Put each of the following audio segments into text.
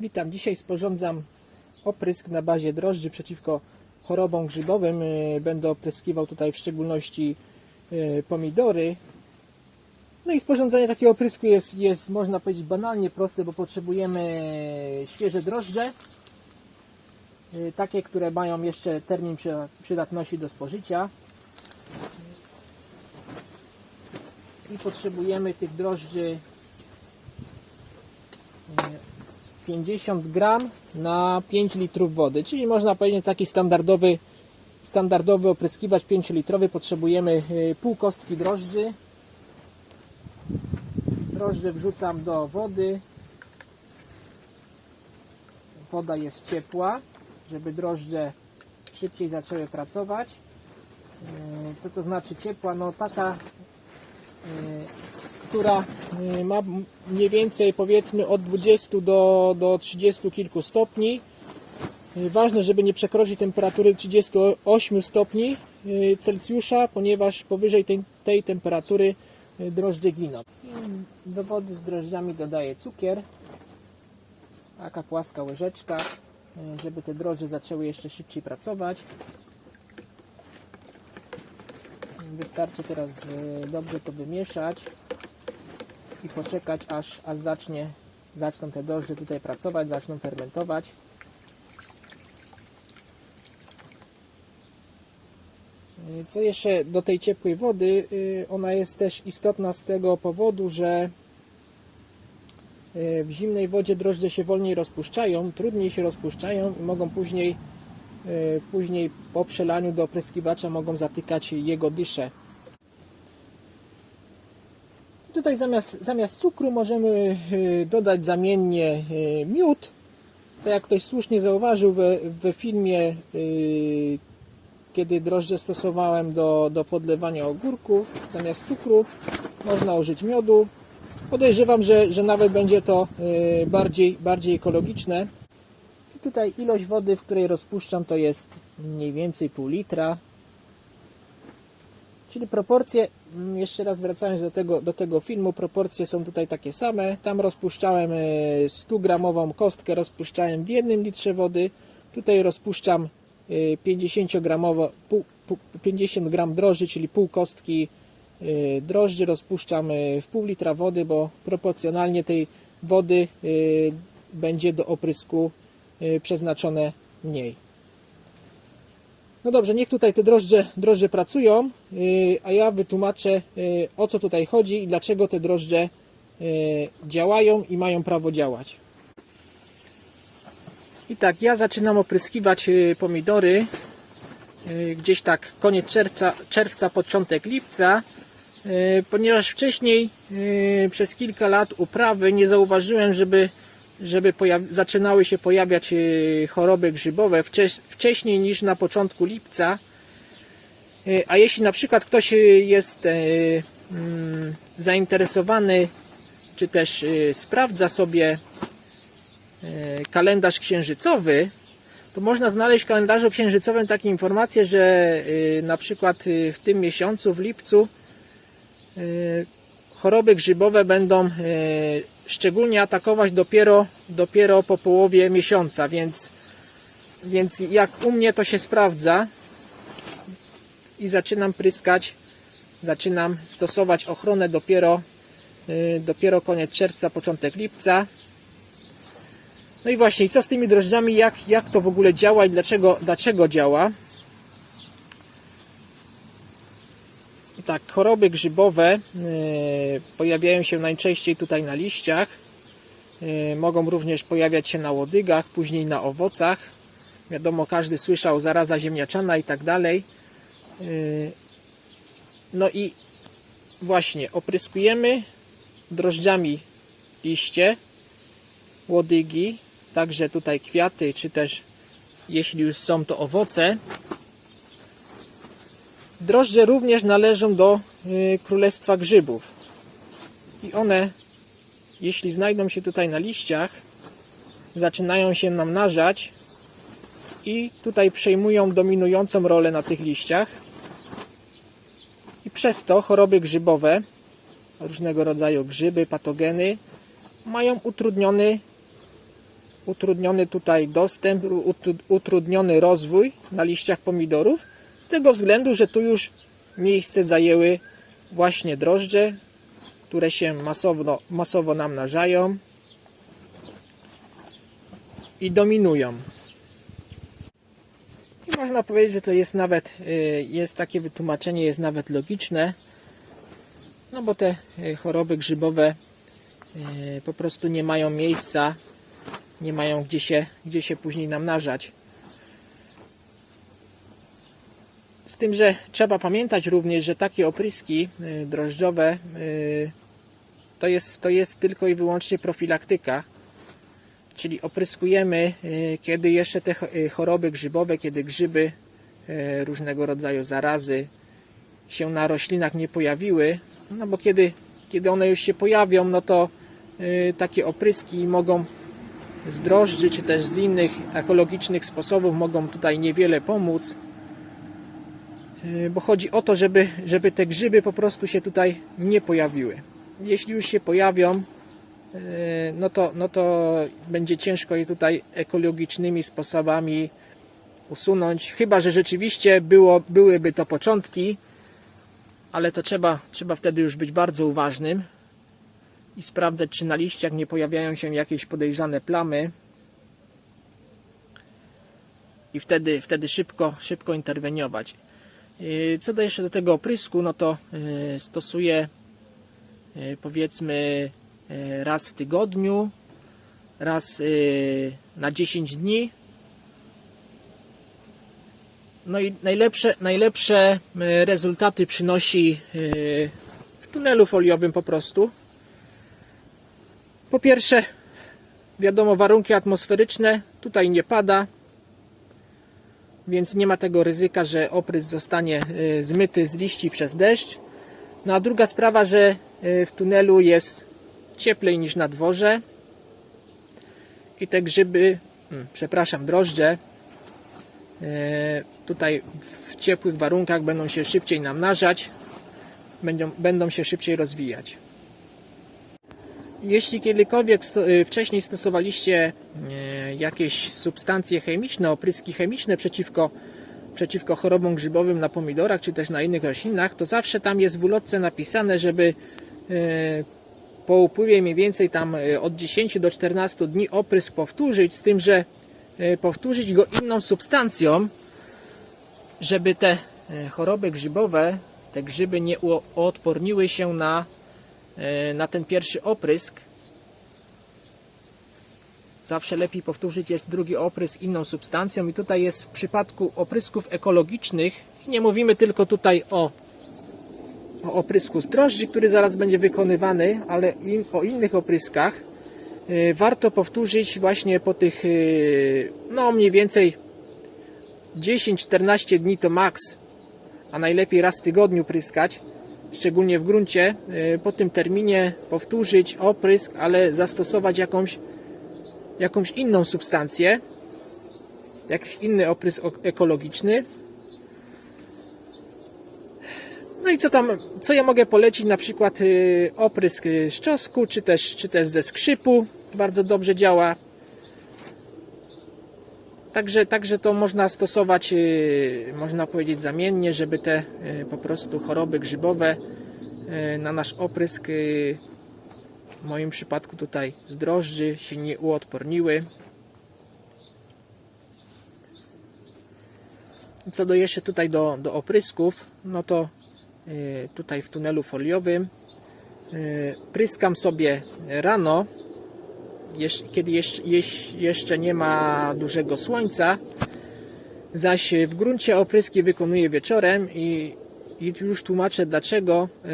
Witam. Dzisiaj sporządzam oprysk na bazie drożdży przeciwko chorobom grzybowym. Yy, Będę opryskiwał tutaj w szczególności yy, pomidory. No i sporządzenie takiego oprysku jest, jest można powiedzieć banalnie proste, bo potrzebujemy świeże drożdże. Takie, które mają jeszcze termin przyda- przydatności do spożycia. I potrzebujemy tych drożdży 50 gram na 5 litrów wody, czyli można powiedzieć taki standardowy, standardowy opryskiwacz 5 litrowy. Potrzebujemy y, pół kostki drożdży. Drożdże wrzucam do wody. Woda jest ciepła, żeby drożdże szybciej zaczęły pracować. Y, Co to znaczy ciepła? No taka która y, ma mniej więcej powiedzmy od 20 do, do 30 kilku stopni. Y, Ważne, żeby nie przekroczyć temperatury 38 stopni y, Celsjusza, ponieważ powyżej tej, tej temperatury y, drożdże giną. I Do wody z drożdżami dodaję cukier. Taka płaska łyżeczka, żeby te drożdże zaczęły jeszcze szybciej pracować. Wystarczy teraz dobrze to wymieszać i poczekać aż, aż zacznie, zaczną te drożdże tutaj pracować, zaczną fermentować. E, Co jeszcze do tej ciepłej wody, e, ona jest też istotna z tego powodu, że e, w zimnej wodzie drożdże się wolniej rozpuszczają, trudniej się rozpuszczają i mogą później Później po przelaniu do opryskiwacza mogą zatykać jego dysze. I Tutaj zamiast, zamiast cukru możemy e, dodać zamiennie e, miód. Tak jak ktoś słusznie zauważył we, we filmie, e, kiedy drożdże stosowałem do, do podlewania ogórków, zamiast cukru można użyć miodu. Podejrzewam, że, że nawet będzie to bardziej, bardziej ekologiczne. I tutaj ilość wody, w której rozpuszczam, to jest mniej więcej pół litra. Czyli proporcje, jeszcze raz wracając do tego, do tego filmu, proporcje są tutaj takie same. Tam rozpuszczałem e, 100 gramową kostkę, rozpuszczałem w jednym litrze wody. Tutaj rozpuszczam e, 50 gramowo, pół, pół, 50 gram drożdży, czyli pół kostki e, drożdży rozpuszczam e, w pół litra wody, bo proporcjonalnie tej wody e, będzie do oprysku przeznaczone mniej. No dobrze, niech tutaj te drożdże, drożdże pracują, y, a ja wytłumaczę y, o co tutaj chodzi i dlaczego te drożdże y, działają i mają prawo działać. I tak, ja zaczynam opryskiwać pomidory gdzieś tak koniec czerwca, czerwca początek lipca, ponieważ wcześniej przez kilka lat uprawy nie zauważyłem, żeby żeby zaczynały się pojawiać e, choroby grzybowe wcześ- wcześniej niż na początku lipca. E, A jeśli na przykład ktoś e, jest mm, zainteresowany, czy też sprawdza sobie kalendarz księżycowy, to można znaleźć w kalendarzu księżycowym takie informacje, że na przykład w tym miesiącu, w lipcu, choroby grzybowe będą e, szczególnie atakować dopiero, dopiero po połowie miesiąca, więc, więc jak u mnie to się sprawdza i zaczynam pryskać, zaczynam stosować ochronę dopiero, e, dopiero koniec czerwca, początek lipca. No i właśnie, co z tymi drożdżami, jak, jak to w ogóle działa i dlaczego, dlaczego działa? Tak, choroby grzybowe e, pojawiają się najczęściej tutaj na liściach. E, mogą również pojawiać się na łodygach, później na owocach. Wiadomo, każdy słyszał zaraza ziemniaczana i tak dalej. E, no i właśnie opryskujemy drożdżami liście, łodygi, także tutaj kwiaty, czy też jeśli już są to owoce. Drożdże również należą do y, królestwa grzybów. I one, jeśli znajdą się tutaj na liściach, zaczynają się namnażać i tutaj przejmują dominującą rolę na tych liściach. I przez to choroby grzybowe, różnego rodzaju grzyby, patogeny, mają utrudniony utrudniony tutaj dostęp, utru- utrudniony rozwój na liściach pomidorów, z tego względu, że tu już miejsce zajęły właśnie drożdże, które się masowo, masowo namnażają i dominują. I można powiedzieć, że to jest nawet, y, jest takie wytłumaczenie, jest nawet logiczne, no bo te y, choroby grzybowe y, po prostu nie mają miejsca, nie mają gdzie się, gdzie się później namnażać. Z tym, że trzeba pamiętać również, że takie opryski y, drożdżowe y, to jest, to jest tylko i wyłącznie profilaktyka. Czyli opryskujemy, y, kiedy jeszcze te cho- choroby grzybowe, kiedy grzyby, różnego rodzaju zarazy się na roślinach nie pojawiły. No bo kiedy, kiedy one już się pojawią, no to takie opryski mogą z drożdży, czy też z innych ekologicznych sposobów mogą tutaj niewiele pomóc. Y, Bo chodzi o to, żeby, żeby te grzyby po prostu się tutaj nie pojawiły. Jeśli już się pojawią, y, no to, no to będzie ciężko je tutaj ekologicznymi sposobami usunąć. Chyba, że rzeczywiście było, byłyby to początki, ale to trzeba, trzeba wtedy już być bardzo uważnym i sprawdzać, czy na liściach nie pojawiają się jakieś podejrzane plamy. I wtedy, wtedy szybko, szybko interweniować. Yy, Co do jeszcze do tego oprysku, no to yy, stosuję yy, powiedzmy raz w tygodniu, raz na 10 dni. No i najlepsze, najlepsze rezultaty przynosi w tunelu foliowym po prostu. Po pierwsze, wiadomo, warunki atmosferyczne, tutaj nie pada, więc nie ma tego ryzyka, że oprysk zostanie y, zmyty z liści przez deszcz. No a druga sprawa, że y, w tunelu jest cieplej niż na dworze i te grzyby, hmm, przepraszam, drożdże y, tutaj w ciepłych warunkach będą się szybciej namnażać, będą, będą się szybciej rozwijać. Jeśli kiedykolwiek sto, wcześniej stosowaliście jakieś substancje chemiczne, opryski chemiczne przeciwko, przeciwko chorobom grzybowym na pomidorach czy też na innych roślinach, to zawsze tam jest w ulotce napisane, żeby y, po upływie mniej więcej tam y, od 10 do 14 dni oprysk powtórzyć, z tym, że y, powtórzyć go inną substancją, żeby te choroby grzybowe, te grzyby nie uodporniły się na e, na ten pierwszy oprysk. Zawsze lepiej powtórzyć jest drugi oprysk inną substancją i tutaj jest w przypadku oprysków ekologicznych nie mówimy tylko tutaj o, o oprysku z drożdży, który zaraz będzie wykonywany, ale in, o innych opryskach. E, Warto powtórzyć właśnie po tych e, no mniej więcej 10-14 dni to maks, a najlepiej raz w tygodniu pryskać szczególnie w gruncie, y, po tym terminie powtórzyć oprysk, ale zastosować jakąś, jakąś inną substancję, jakiś inny oprysk ok- ekologiczny. No i co tam, co ja mogę polecić? Na przykład y, oprysk y, z czosnku, czy też, czy też ze skrzypu. Bardzo dobrze działa. Także, także to można stosować, yy, można powiedzieć, zamiennie, żeby te po prostu choroby grzybowe na nasz oprysk, w moim przypadku tutaj z drożdży, się nie uodporniły. Co do jeszcze tutaj do, do oprysków, no to yy, tutaj w tunelu foliowym yy, pryskam sobie rano, jeż- kiedy jeż- jeś- jeszcze nie ma dużego słońca, zaś w gruncie opryski wykonuję wieczorem i, i już tłumaczę dlaczego. E,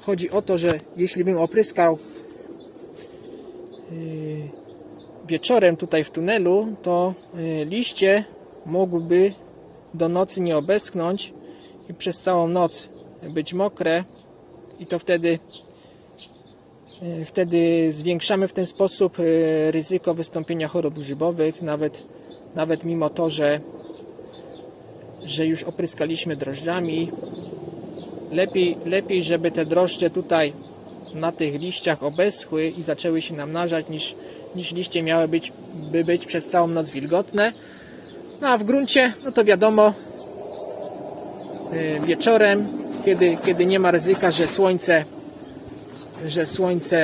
Chodzi o to, że jeśli bym opryskał wieczorem tutaj w tunelu, to e, liście mogłyby do nocy nie obeschnąć i przez całą noc być mokre i to wtedy E, Wtedy zwiększamy w ten sposób ryzyko wystąpienia chorób grzybowych, nawet, nawet mimo to, że, że już opryskaliśmy drożdżami. Lepiej, lepiej, żeby te drożdże tutaj na tych liściach obeschły i zaczęły się namnażać, niż, niż liście miały być, by być przez całą noc wilgotne. No a w gruncie, no to wiadomo, y, wieczorem, kiedy, kiedy nie ma ryzyka, że słońce, że słońce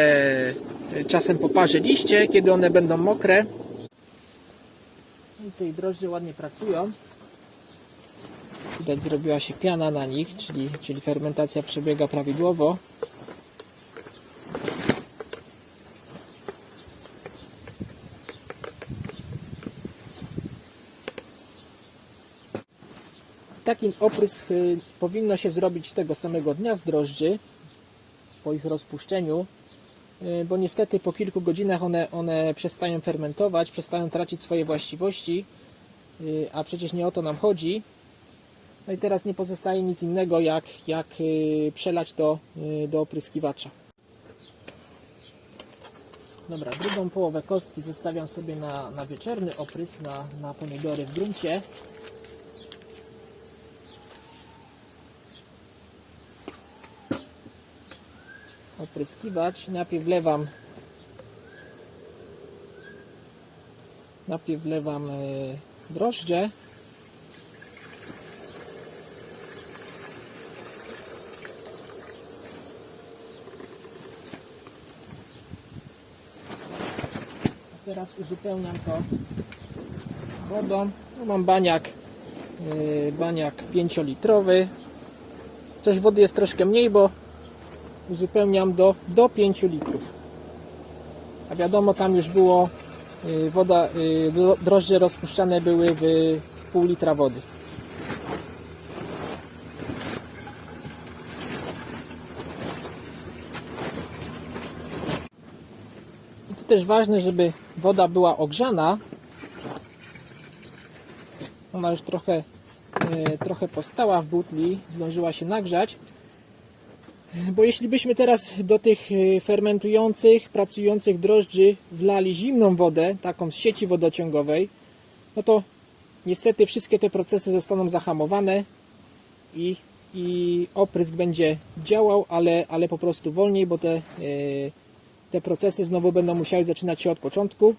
y, czasem poparzy liście, kiedy one będą mokre. Nic i drożdże ładnie pracują. Widać zrobiła się piana na nich, czyli, czyli fermentacja przebiega prawidłowo. Takim oprysk y, powinno się zrobić tego samego dnia z drożdży po ich rozpuszczeniu, y, bo niestety po kilku godzinach one, one przestają fermentować, przestają tracić swoje właściwości, y, a przecież nie o to nam chodzi. No i teraz nie pozostaje nic innego jak, jak przelać y, do opryskiwacza. Dobra, drugą połowę kostki zostawiam sobie na, na wieczorny oprysk, na, na pomidory w gruncie. Opryskiwacz. Najpierw wlewam najpierw wlewam y, drożdże. Teraz uzupełniam to wodą. No, mam baniak, yy, baniak 5-litrowy. Też wody jest troszkę mniej, bo uzupełniam do, do 5 litrów. A wiadomo, tam już było yy, woda, dro- drożdże rozpuszczane były w, pół litra wody. I tu też ważne, żeby woda była ogrzana. Ona już trochę, e, trochę powstała w butli, zdążyła się nagrzać. Bo jeśli byśmy teraz do tych e, fermentujących, pracujących drożdży wlali zimną wodę, taką z sieci wodociągowej, no to niestety wszystkie te procesy zostaną zahamowane i, i oprysk będzie działał, ale, ale po prostu wolniej, bo te, e, te procesy znowu będą musiały zaczynać się od początku.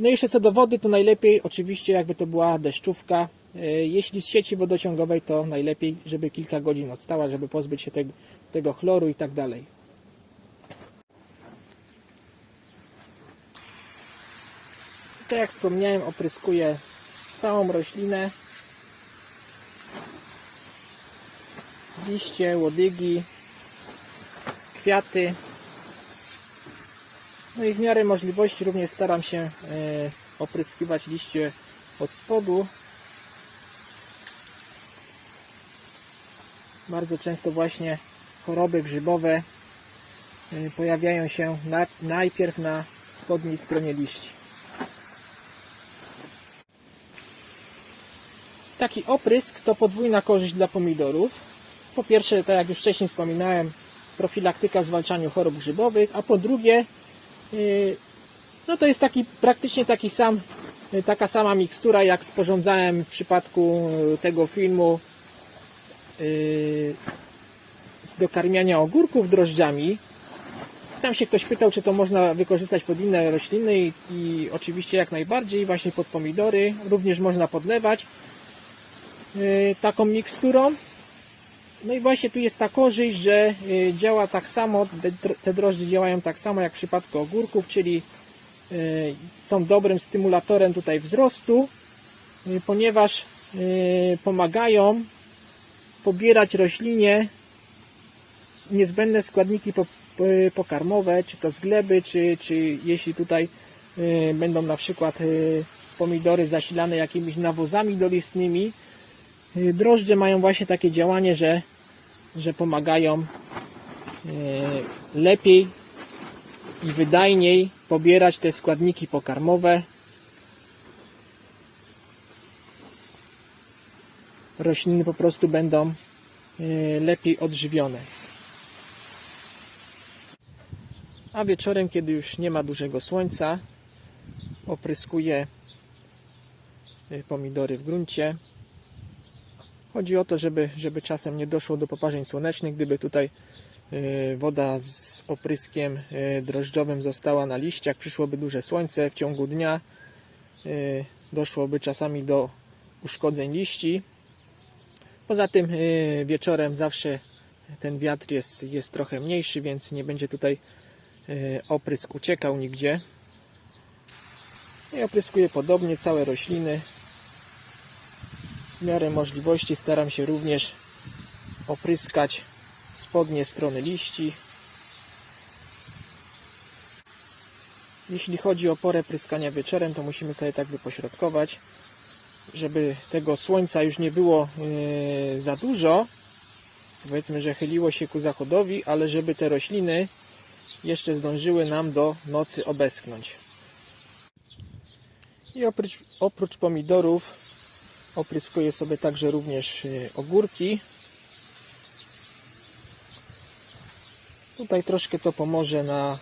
No i jeszcze co do wody, to najlepiej oczywiście jakby to była deszczówka. E, Jeśli z sieci wodociągowej, to najlepiej, żeby kilka godzin odstała, żeby pozbyć się tego, tego chloru i tak dalej. Tak jak wspomniałem, opryskuję całą roślinę. Liście, łodygi, kwiaty. No i w miarę możliwości również staram się e, opryskiwać liście od spodu. Bardzo często właśnie choroby grzybowe e, pojawiają się na, najpierw na spodniej stronie liści. Taki oprysk to podwójna korzyść dla pomidorów. Po pierwsze, tak jak już wcześniej wspominałem, profilaktyka zwalczaniu chorób grzybowych, a po drugie, yy, no to jest taki praktycznie taki sam, yy, taka sama mikstura jak sporządzałem w przypadku tego filmu z dokarmiania ogórków drożdżami. Tam się ktoś pytał, czy to można wykorzystać pod inne rośliny i, i oczywiście jak najbardziej, właśnie pod pomidory. Również można podlewać yy, taką miksturą. No i właśnie tu jest ta korzyść, że y, działa tak samo, te te drożdże działają tak samo jak w przypadku ogórków, czyli y, są dobrym stymulatorem tutaj wzrostu, y, ponieważ y, pomagają pobierać roślinie niezbędne składniki po- po- pokarmowe, czy to z gleby, czy, czy jeśli tutaj y, będą na przykład y, pomidory zasilane jakimiś nawozami dolistnymi, Y, Drożdże mają właśnie takie działanie, że, że pomagają lepiej i wydajniej pobierać te składniki pokarmowe. Rośliny po prostu będą lepiej odżywione. A wieczorem, kiedy już nie ma dużego słońca, opryskuję y, pomidory w gruncie. Chodzi o to, żeby, żeby czasem nie doszło do poparzeń słonecznych. Gdyby tutaj y, woda z opryskiem y, drożdżowym została na liściach, przyszłoby duże słońce w ciągu dnia, doszłoby czasami do uszkodzeń liści. Poza tym wieczorem zawsze ten wiatr jest, jest trochę mniejszy, więc nie będzie tutaj oprysk uciekał nigdzie. I opryskuję podobnie całe rośliny. W miarę możliwości staram się również opryskać spodnie strony liści. Jeśli chodzi o porę pryskania wieczorem, to musimy sobie tak wypośrodkować, żeby tego słońca już nie było yy, za dużo. Powiedzmy, że chyliło się ku zachodowi, ale żeby te rośliny jeszcze zdążyły nam do nocy obeschnąć. I oprócz, oprócz pomidorów opryskuję sobie także również yy, ogórki. Tutaj troszkę to pomoże na,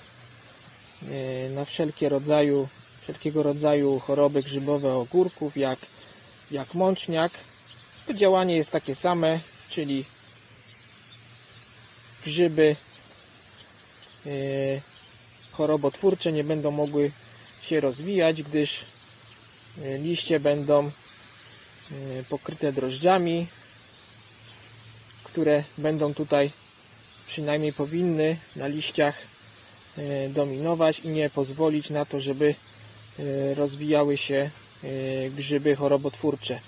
yy, na wszelkie rodzaju, wszelkiego rodzaju choroby grzybowe ogórków, jak, jak mączniak. To działanie jest takie same, czyli grzyby chorobotwórcze nie będą mogły się rozwijać, gdyż yy, liście będą yy, pokryte drożdżami, które będą tutaj przynajmniej powinny na liściach e, dominować i nie pozwolić na to, żeby e, rozwijały się e, grzyby chorobotwórcze.